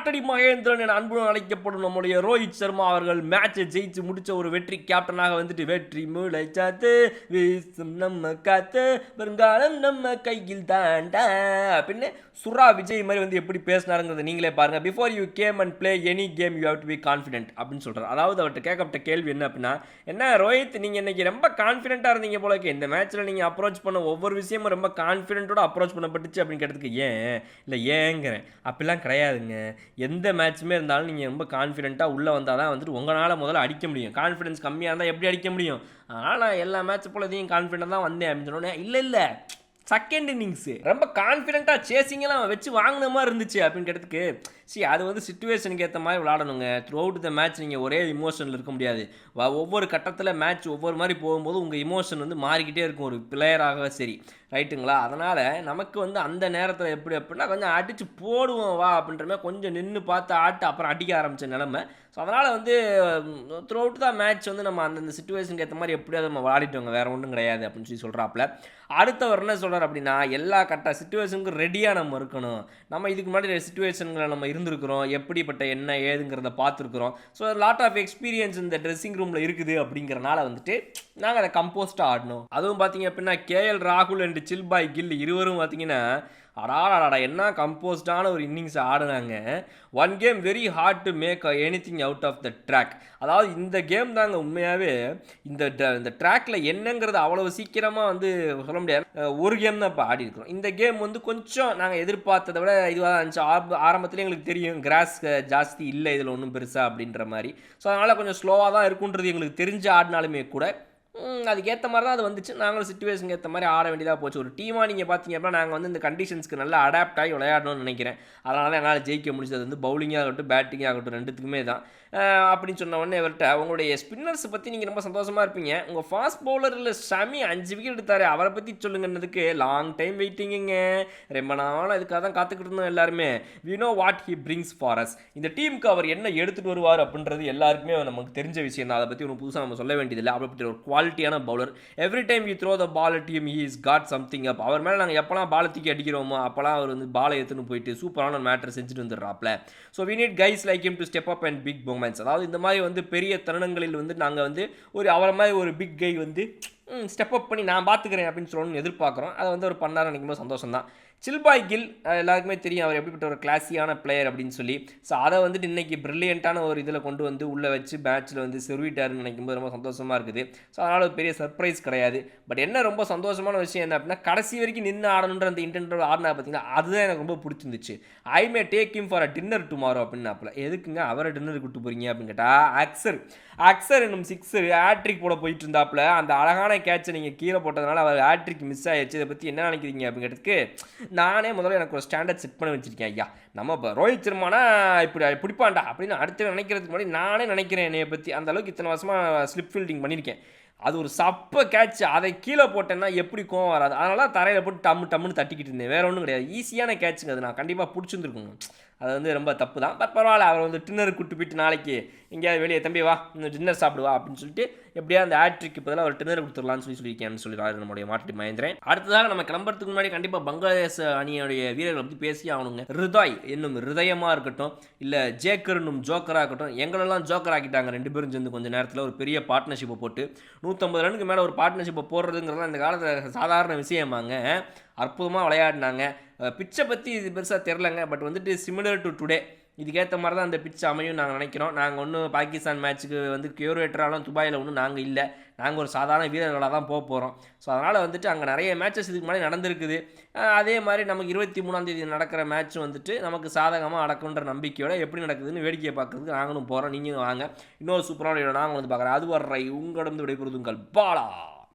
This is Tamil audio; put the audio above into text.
காட்டடி மகேந்திரன் என அன்புடன் அழைக்கப்படும் நம்முடைய ரோஹித் சர்மா அவர்கள் மேட்சை ஜெயிச்சு முடிச்ச ஒரு வெற்றி கேப்டனாக வந்துட்டு வெற்றி முளைச்சாத்து வீசும் நம்ம காத்து வருங்காலம் நம்ம கையில் தாண்டா அப்படின்னு சுரா விஜய் மாதிரி வந்து எப்படி பேசினாருங்கிறத நீங்களே பாருங்க. Before you came and play any game you have to be confident அப்படின்னு சொல்கிறார் அதாவது அவர்கிட்ட கேட்கப்பட்ட கேள்வி என்ன அப்படின்னா என்ன ரோஹித் நீங்கள் இன்னைக்கு ரொம்ப கான்ஃபிடென்ட்டாக இருந்தீங்க போல இந்த மேட்ச்சில் நீங்கள் அப்ரோச் பண்ண ஒவ்வொரு விஷயமும் ரொம்ப கான்ஃபிடென்ட்டோட அப்ரோச் பண்ணப்பட்டுச்சு அப்படின்னு கேட்டதுக்கு ஏன்? இல்லை ஏங்கிறேன் அப்படிலாம் கிடையாதுங்க. எந்த மேட்ச்சுமே இருந்தாலும் நீங்கள் ரொம்ப கான்ஃபிடென்ட்டாக உள்ளே வந்தால் தான் வந்துட்டு உங்களால் முதல்ல அடிக்க முடியும். கான்ஃபிடன்ஸ் கம்மியாக இருந்தால் எப்படி அடிக்க முடியும்? அதனால் நான் எல்லா மேட்ச் போலதையும் கான்ஃபிடென்ட் தான் வந்தேன் அப்படின்னு சொன்னோன்னே இல்லை இல்லை. செகண்ட் இன்னிங்ஸு ரொம்ப கான்ஃபிடென்ட்டாக சேசிங்கெல்லாம் வச்சு வாங்கின மாதிரி இருந்துச்சு அப்படின்னு கேட்டதுக்கு சி அது வந்து சுச்சுவேஷனுக்கு ஏற்ற மாதிரி விளாடணுங்க த்ரூ அவுட் த மேட்ச் நீங்கள் ஒரே இமோஷனில் இருக்க முடியாது. ஒவ்வொரு கட்டத்தில் மேட்ச் ஒவ்வொரு மாதிரி போகும்போது உங்கள் இமோஷன் வந்து மாறிக்கிட்டே இருக்கும். ஒரு பிளேயராக சரி. ரைட்டுங்களா அதனால் நமக்கு வந்து அந்த நேரத்தில் எப்படி அப்படின்னா கொஞ்சம் அடித்து போடுவோம் வா அப்படின்ற மாதிரி கொஞ்சம் நின்று பார்த்து ஆட்டு அப்புறம் அடிக்க ஆரம்பித்த நிலமை. ஸோ அதனால் வந்து த்ரூ அவுட் தான் மேட்ச் வந்து நம்ம அந்தந்த சுச்சுவேஷனுக்கு ஏற்ற மாதிரி எப்படியாவது நம்ம விளாடிட்டோங்க வேறு ஒன்றும் கிடையாது அப்படின்னு சொல்லி சொல்கிறாப்புல அடுத்தவர் என்ன சொல்கிறார் அப்படின்னா எல்லா கட்ட சுச்சுவேஷனுக்கும் ரெடியாக நம்ம இருக்கணும். நம்ம இதுக்கு முன்னாடி சுச்சுவேஷன்களை நம்ம இருந்திருக்கிறோம். எப்படிப்பட்ட என்ன ஏதுங்கிறத பார்த்துருக்குறோம். ஸோ லாட் ஆஃப் எக்ஸ்பீரியன்ஸ் இந்த ட்ரெஸ்ஸிங் ரூமில் இருக்குது அப்படிங்கிறனால வந்துட்டு நாங்கள் அதை கம்போஸ்ட்டாக ஆடணும். அதுவும் பார்த்தீங்க அப்படின்னா கேஎல் ராகுல் அண்ட் சில்பாய் கில் இருவரும் பார்த்தீங்கன்னா அடாடாடா என்ன கம்போஸ்டான ஒரு இன்னிங்ஸ் ஆடினாங்க. One game very hard to make anything out of the track அதாவது இந்த கேம் தாங்க உண்மையாகவே இந்த இந்த ட்ராக்ல என்னங்கிறது அவ்வளவு சீக்கிரமாக வந்து சொல்ல முடியாது. ஒரு கேம் தான் இப்போ ஆடி இருக்கிறோம் இந்த கேம் வந்து கொஞ்சம் நாங்கள் எதிர்பார்த்ததை விட இதுவாக இருந்துச்சு. ஆரம்ப ஆரம்பத்துலேயே எங்களுக்கு தெரியும் கிராஸ் ஜாஸ்தி இல்லை இதில் ஒன்றும் பெருசாக அப்படின்ற மாதிரி. ஸோ அதனால் கொஞ்சம் ஸ்லோவாக தான் இருக்குன்றது எங்களுக்கு தெரிஞ்சு ஆடினாலுமே கூட அதுக்கேற்ற மாதிரி தான் அது வந்துச்சு. நாங்களும் சுச்சுவேஷனுக்கு ஏற்ற மாதிரி ஆட வேண்டியதாக போச்சு. ஒரு டீமாக நீங்கள் பார்த்தீங்க அப்படின்னா நாங்கள் வந்து இந்த கண்டிஷன்ஸ்க்கு நல்லா அடாப்ட் ஆகி விளையாடணும்னு நினைக்கிறேன். அதனால தான் என்னால் ஜெயிக்க முடிச்சது வந்து பவுலிங்காக ஆகட்டும் பேட்டிங்காக ஆகட்டும் ரெண்டுத்துக்குமே தான். அப்படின்னு சொன்ன உடனே இவர்கிட்ட உங்களுடைய ஸ்பின்னர்ஸ் பற்றி நீங்கள் ரொம்ப சந்தோஷமாக இருப்பீங்க. உங்கள் ஃபாஸ்ட் பவுலரில் ஷமி அஞ்சு விக்கெட் எடுத்தார். அவரை பற்றி சொல்லுங்கன்னதுக்கு லாங் டைம் வெயிட்டிங்குங்க ரொம்ப நாளாக இதுக்காக தான் காத்துக்கிட்டு இருந்தோம் எல்லாருமே. We know what he brings for us இந்த டீமுக்கு அவர் என்ன எடுத்துகிட்டு வருவார் அப்படின்றது எல்லாருக்குமே நமக்கு தெரிஞ்ச விஷயம் தான் அதை பற்றி ஒன்று புதுசாக நம்ம சொல்ல வேண்டியதில்லை. அப்படிப்பட்ட ஒரு குவாலிட்டியான bowler every time you throw the ball team he is got something up அவர் மேலே நாங்கள் எப்போலாம் பாலை தூக்கி அடிக்கிறோமோ அப்போலாம் அவர் வந்து பாலை எடுத்துன்னு போயிட்டு சூப்பரான மேட்டர் செஞ்சுட்டு வந்துடுறாப்ல. So we need guys like him to step up and big moments அதாவது இந்த மாதிரி வந்து பெரிய தருணங்களில் வந்து நாங்கள் வந்து ஒரு அவரை மாதிரி ஒரு பிக் கை வந்து ஸ்டெப் அப் பண்ணி நான் பார்த்துக்கிறேன் அப்படின்னு சொல்லணும்னு எதிர்பார்க்குறோம். அதை வந்து ஒரு பண்ணார் நினைக்கும் போது சந்தோஷம் தான் சில்பாய் கில் எல்லாருக்குமே தெரியும் அவர் எப்படிப்பட்ட ஒரு கிளாஸியான பிளேயர் அப்படின்னு சொல்லி. ஸோ அதை வந்துட்டு இன்றைக்கி ப்ரில்லியண்ட்டான ஒரு இதில் கொண்டு வந்து உள்ளே வச்சு மேட்ச்சில் வந்து செருவிட்டாருன்னு நினைக்கும் போது ரொம்ப சந்தோஷமாக இருக்குது. ஸோ அதனால் ஒரு பெரிய சர்ப்ரைஸ் கிடையாது. பட் என்ன ரொம்ப சந்தோஷமான விஷயம் என்ன அப்படின்னா கடைசி வரைக்கும் நின்று ஆடணுன்ற அந்த இன்டென்ட் ஆடினா பார்த்தீங்கன்னா அதுதான் எனக்கு ரொம்ப பிடிச்சிருந்துச்சு. I may take him for a dinner tomorrow அப்படின்னாப்புல. எதுக்குங்க அவரை டின்னர் கூட்டு போகிறீங்க அப்படின்னு கேட்டால் அக்சர் அக்சர் என்னும் சிக்ஸர் ஹேட்ரிக் போட போயிட்டு இருந்தாப்புல. அந்த அழகான கேட்சை நீங்கள் கீழே போட்டதுனால அவர் ஆட்ரிக் மிஸ் ஆயிடுச்சு. இதை பற்றி என்ன நினைக்கிறீங்க அப்படிங்கிறதுக்கு நானே முதல்ல எனக்கு ஒரு ஸ்டாண்டர்ட் செட் பண்ணி வச்சிருக்கேன். ஐயா நம்ம இப்போ ரோஹித் சர்மானா இப்படி பிடிப்பான்டா அப்படின்னு அடுத்து நினைக்கிறதுக்கு முன்னாடி நானே நினைக்கிறேன் என்னைய பற்றி அந்த அளவுக்கு இத்தனை வருஷமாக ஸ்லிப் ஃபீல்டிங் பண்ணியிருக்கேன். அது ஒரு சப்ப கேட்ச் அதை கீழே போட்டேன்னா எப்படி கோவம் வராது? அதனால தரையில் போட்டு டம்மு டம்முன்னு தட்டிக்கிட்டு இருந்தேன். வேற ஒன்றும் கிடையாது. ஈஸியான கேட்சுங்க அது. நான் கண்டிப்பாக பிடிச்சிருந்துருக்குங்க அது வந்து ரொம்ப தப்பு தான். பட் பரவாயில்ல அவர் வந்து டின்னர் கூட்டு போயிட்டு நாளைக்கு எங்கேயாவது வெளியே தம்பி வா இந்த டின்னர் சாப்பிடுவா அப்படின்னு சொல்லிட்டு எப்படியா அந்த ஆட்ரிக்கு பதிலாக ஒரு டின்னர் கொடுத்துடலாம்னு சொல்லி சொல்லியிருக்கேன்னு சொல்லிடுறாரு நம்முடைய மாட்டி மகேந்திரன் அடுத்ததாக நம்ம கிளம்புறதுக்கு முன்னாடி கண்டிப்பாக பங்களாதேஷ் அணியுடைய வீரர்களை பற்றி பேசி ஆகணுங்க. ரிதாய் என்னும் ஹிருதயமாக இருக்கட்டும் இல்லை ஜேக்கர் என்னும் ஜோக்கராக இருக்கட்டும் எங்களெல்லாம் ஜோக்கர் ஆக்கிட்டாங்க ரெண்டு பேரும் சேர்ந்து கொஞ்சம் நேரத்தில் ஒரு பெரிய பார்ட்னர்ஷிப்பை போட்டு நூற்றம்பது ரனுக்கு மேலே ஒரு பார்ட்னர்ஷிப்பை போடுறதுங்கிறதுலாம் இந்த காலத்தில் சாதாரண விஷயமாங்க. அற்புதமாக விளையாடினாங்க. பிச்சை பற்றி இது பெருசாக தெரிலங்க பட் வந்துட்டு சிமிலர் டு டுடே இதுக்கேற்ற மாதிரி தான் அந்த பிச் அமையும் நாங்கள் நினைக்கிறோம். நாங்கள் ஒன்றும் பாகிஸ்தான் மேட்ச்சுக்கு வந்து கியூரேட்டராலும் துபாயில் ஒன்றும் நாங்கள் இல்லை. நாங்கள் ஒரு சாதாரண வீரர்களாக தான் போக போகிறோம் ஸோ அதனால் வந்துட்டு அங்கே நிறைய மேட்சஸ் இதுக்கு முன்னாடி நடந்திருக்குது. அதே மாதிரி நமக்கு இருபத்தி மூணாந்தேதி நடக்கிற மேட்ச் வந்துட்டு நமக்கு சாதகமாக நடக்குன்ற நம்பிக்கையோட எப்படி நடக்குதுன்னு வேடிக்கையை பார்க்குறதுக்கு நாங்களும் போகிறோம் நீங்களும் வாங்க. இன்னொரு சூப்பரான வீடியோ நாங்கள் வந்து பார்க்குறேன். அது வர்றை உங்களிடம் விடைபெறுதுங்கள் பாலா.